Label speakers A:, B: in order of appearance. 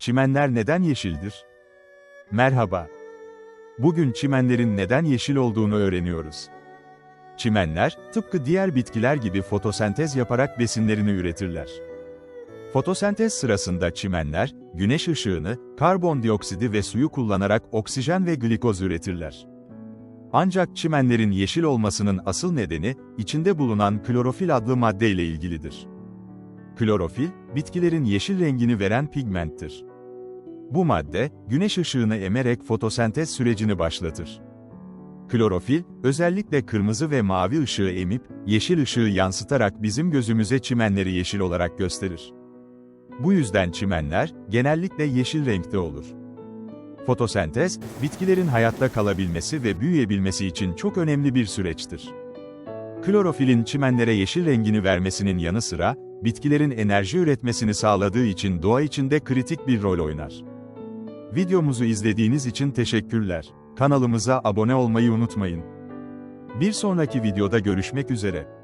A: Çimenler neden yeşildir? Merhaba. Bugün çimenlerin neden yeşil olduğunu öğreniyoruz. Çimenler, tıpkı diğer bitkiler gibi fotosentez yaparak besinlerini üretirler. Fotosentez sırasında çimenler, güneş ışığını, karbondioksidi ve suyu kullanarak oksijen ve glikoz üretirler. Ancak çimenlerin yeşil olmasının asıl nedeni, içinde bulunan klorofil adlı madde ile ilgilidir. Klorofil, bitkilerin yeşil rengini veren pigmenttir. Bu madde, güneş ışığını emerek fotosentez sürecini başlatır. Klorofil, özellikle kırmızı ve mavi ışığı emip, yeşil ışığı yansıtarak bizim gözümüze çimenleri yeşil olarak gösterir. Bu yüzden çimenler, genellikle yeşil renkte olur. Fotosentez, bitkilerin hayatta kalabilmesi ve büyüyebilmesi için çok önemli bir süreçtir. Klorofilin çimenlere yeşil rengini vermesinin yanı sıra, bitkilerin enerji üretmesini sağladığı için doğa içinde kritik bir rol oynar. Videomuzu izlediğiniz için teşekkürler. Kanalımıza abone olmayı unutmayın. Bir sonraki videoda görüşmek üzere.